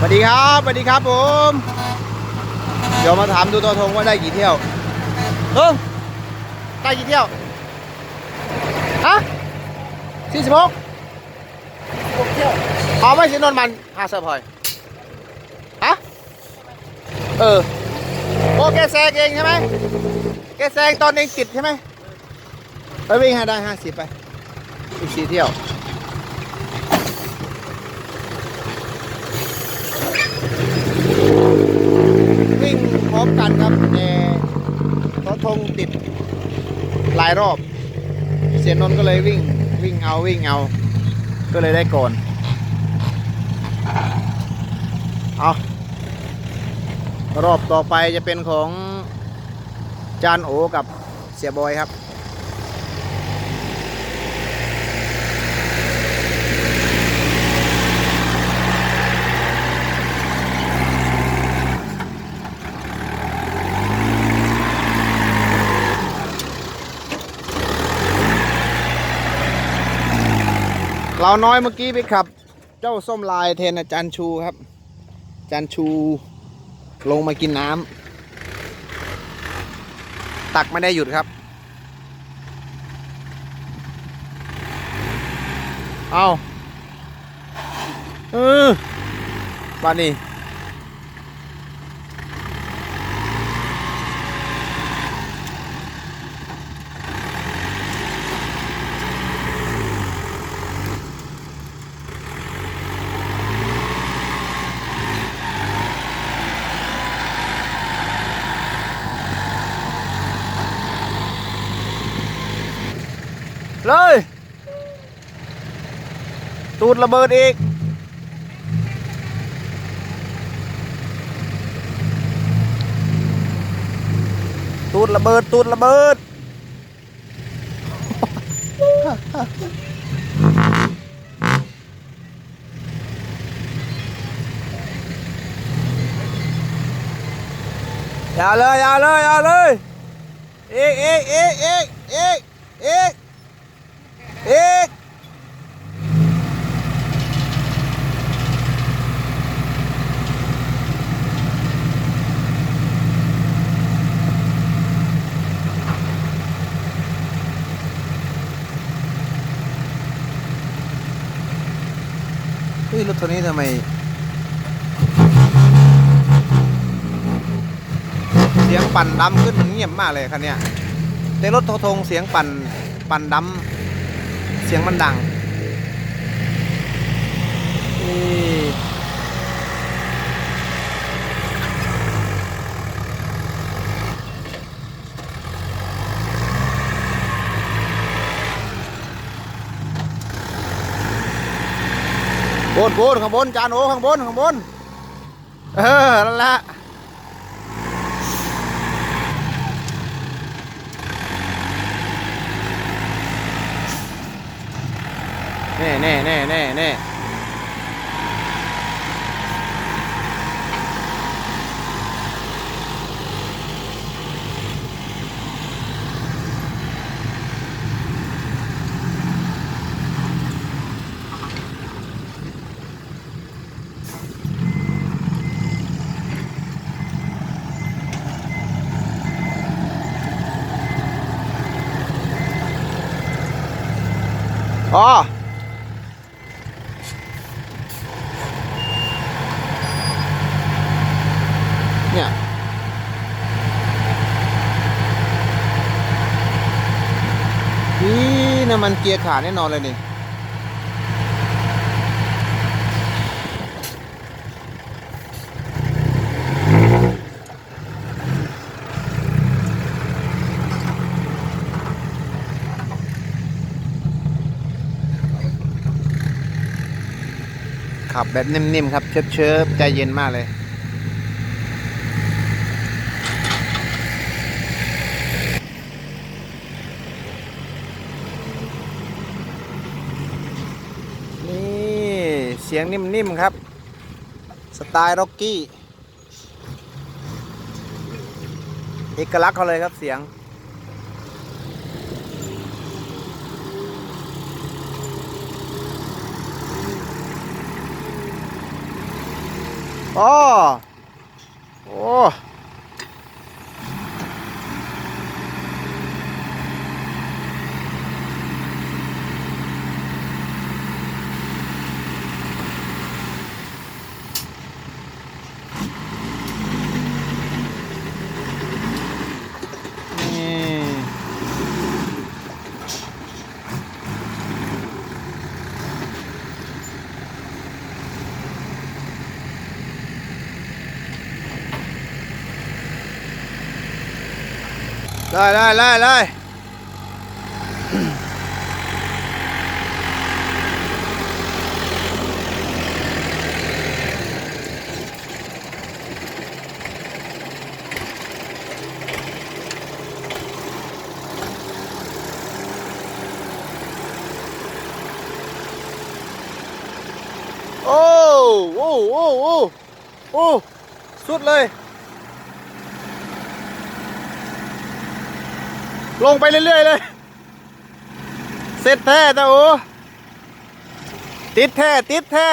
สวัสดีครับสวัสดีครับผม เดี๋ยวมาถามดูตัวทงว่าได้กี่เที่ยวลุงได้กี่เที่ยวฮะสี่สิบหกเที่ยวเอาไม่สินนมันหาเซอร์พอยฮะเออโอแกแซงเองใช่ไหมแกแซงตอนเองติดใช่ไหมไปวิ่งให้ได้ห้าสิบไปอีกสี่เที่ยว วิ่งพร้อมกันครับ แต่เขาธงติดหลายรอบ เสียนนก็เลยวิ่งวิ่งเอาวิ่งเอา ก็เลยได้ก่อนเอารอบต่อไปจะเป็นของจานโอกับเสียบอยครับ เราน้อยเมื่อกี้ไปขับ เจ้าส้มลายเทนอาจารย์ชูครับ อาจารย์ชูลงมากินน้ำตักไม่ได้หยุดครับ เอาเออบ้านนี้ เลย ตูดระเบิดอีก ตูดระเบิด ตูดระเบิด อย่าเลย อย่าเลย อย่าเลยอีกอีกอีกอีกอีกอีก อีกเฮ้ยรถตัวนี้ทำไม เสียงปั่นดำขึ้นเงียบมากเลยคันเนี้ยในรถโททงเสียงปั่นปั่นดำ เสียงมันดังบนบนข้างบนจานโอข้างบนข้างบน เออนั่นแหละ แน่แน่แน่แน่แน่อ๋อ เนี่ย นี่นะมันเกียร์ขาดแน่นอนเลยนี่ขับแบบนิ่มๆครับเชิบๆใจเย็นมากเลย นี่ เสียงนิ่ม ๆ ครับ สไตล์ร็อกกี้ เอกลักษณ์เขาเลยครับเสียง อ๋อ โอ้ ได้ได้ได้ได้โอ้โอ้โอ้โอ้โอ้สุดเลงไปเรื่อยๆเลย เสร็จแท้ตาโอติดแท้ติดแท้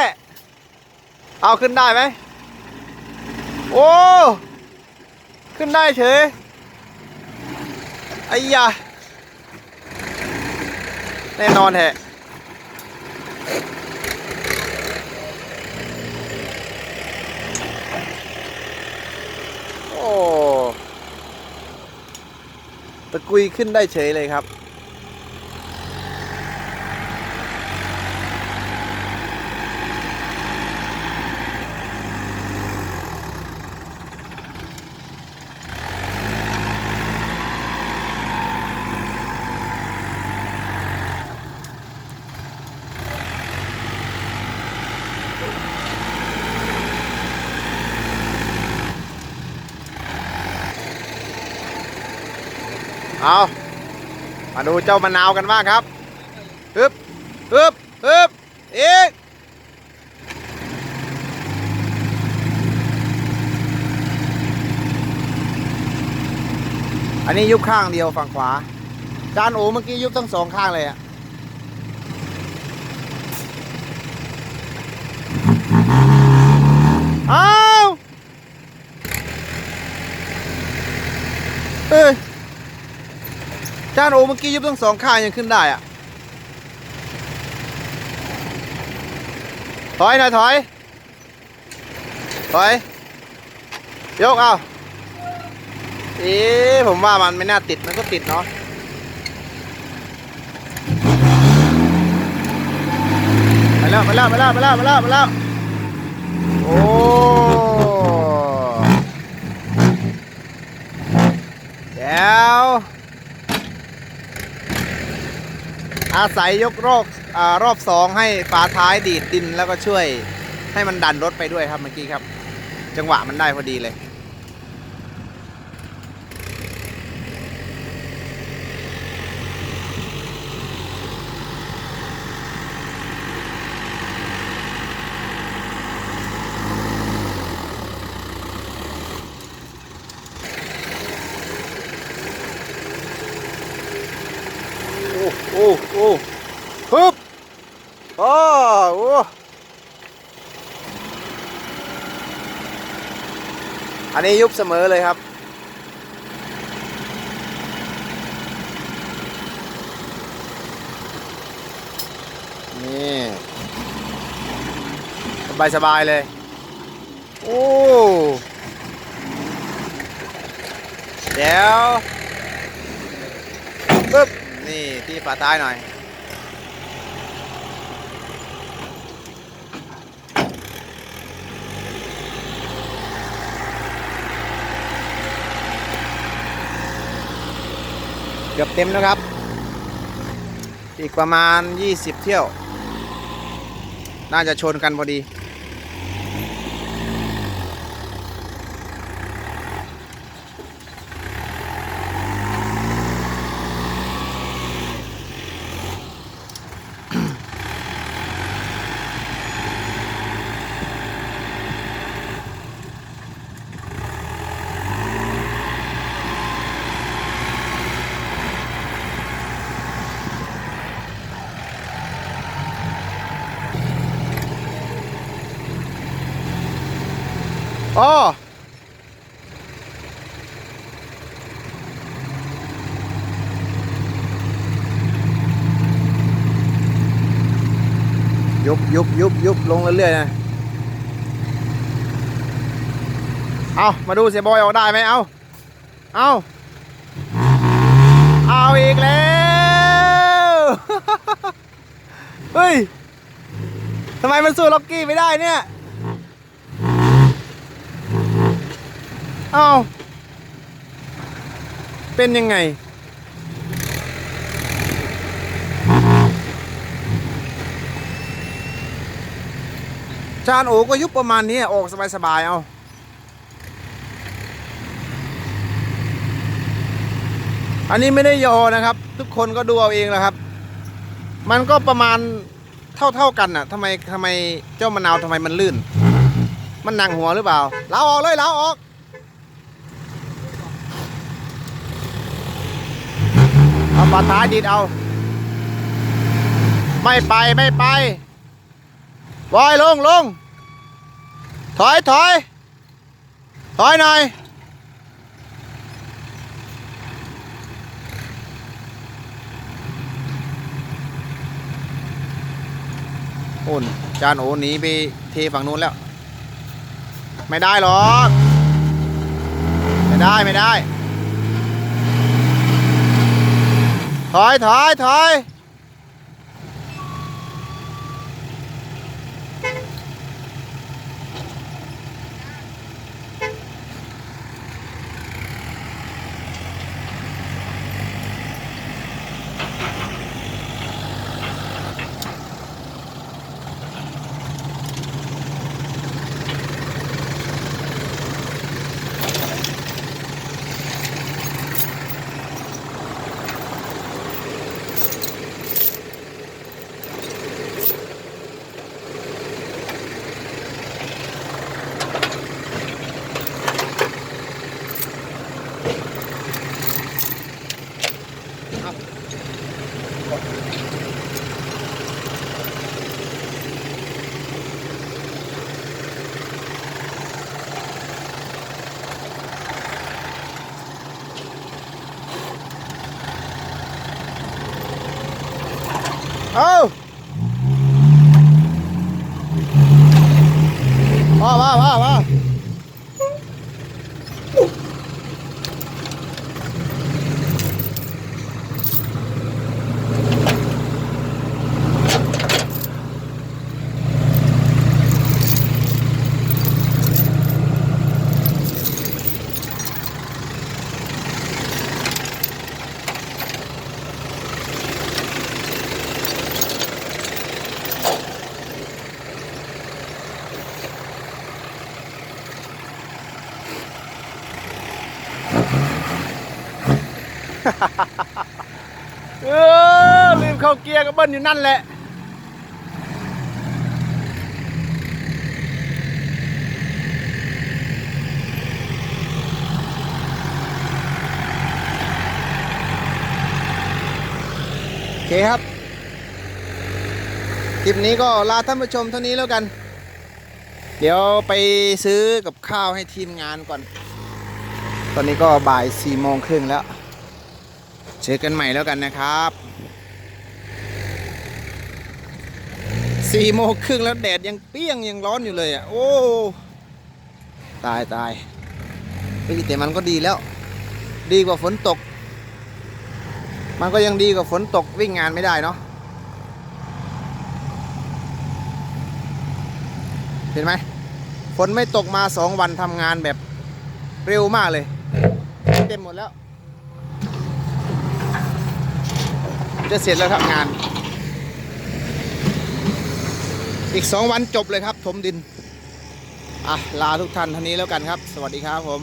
เอาขึ้นได้ไหมโอ้ขึ้นได้เฉยไอ้ยาแน่นอนแฮะโอ้ ตะกุยขึ้นได้เฉยเลยครับ เอามาดูเจ้ามะนาวกันบ้างครับฮึบฮึบฮึบอีกอันนี้ยุบข้างเดียวฝั่งขวา จานโอเมื่อกี้ยุบทั้งสองข้างเลยอะอ้าว เอ้ย จานโอเมื่อกี้ยุบทั้งสองข้างยังขึ้นได้อะถอยหน่อยถอย ถอย ยกเอาเอ๊ผมว่ามันไม่น่าติดมันก็ติดเนาะไปแล้วไปแล้วไปแล้วไปแล้วไปแล้วไปแล้วโอ้เดียว อาศัยยกรอบอรอบสองให้ฝาท้ายดีดดินแล้วก็ช่วยให้มันดันรถไปด้วยครับเมื่อกี้ครับ จังหวะมันได้พอดีเลย โอ้โอ้โอ้ฮึบโอ้โอ้อั นนี้ยุบเสมอเลยครับ นี่สบายสบายเลย โอ้เดี๋ยวปึ๊บ นี่ที่ฝาท้ายหน่อย เกือบเต็มนะครับ อีกประมาณ 20 เที่ยว น่าจะชนกันพอดี อ๋อยุบยุบยุบยุบลงเรื่อยๆนะ เอามาดูเสียบอยออกได้ไหมเอาเอาเอาอีกแล้ว เฮ้ย ทำไมมันสู้ล็อกกี้ไม่ได้เนี่ย อาเป็นยังไง จานโอก็ยุบประมาณนี้ออกสบายๆเอาอันนี้ไม่ได้โยอนะครับ ทุกคนก็ดูเอาเองแหละครับ มันก็ประมาณเท่าเท่ากันน่ะทำไมทำไมเจ้ามะนาวทำไมมันลื่น มันหนังหัวหรือเปล่าเล้าออกเลยเล้าออก เอาปาท้ายดีดเอา ไม่ไปไม่ไปบอยลงลงถอยถอยถอยหน่อยโอนจานโอหนีไปเทฝั่งนู้นแล้ว ไม่ได้หรอก ไม่ได้ไม่ได้ ถอย เออลืมเข้าเกียร์ก็เบิ้ลอยู่นั่นแหละโอเคครับ คลิปนี้ก็ลาท่านผู้ชมเท่านี้แล้วกัน เดี๋ยวไปซื้อกับข้าวให้ทีมงานก่อน ตอนนี้ก็บ่ายสี่โมงครึ่งแล้ว เจอกันใหม่แล้วกันนะครับสี่โมงครึ่งแล้วแดดยังเปรี้ยงยังร้อนอยู่เลยอะ โอ้ ตายตายเฮ้ยแต่มันก็ดีแล้ว ดีกว่าฝนตก มันก็ยังดีกว่าฝนตกวิ่งงานไม่ได้เนาะเห็นไหมฝนไม่ตกมาสองวันทำงานแบบเร็วมากเลย เต็มหมดแล้ว จะเสร็จแล้วครับงาน อีกสองวันจบเลยครับถมดิน อะ ลาทุกท่านท่านี้แล้วกันครับ สวัสดีครับผม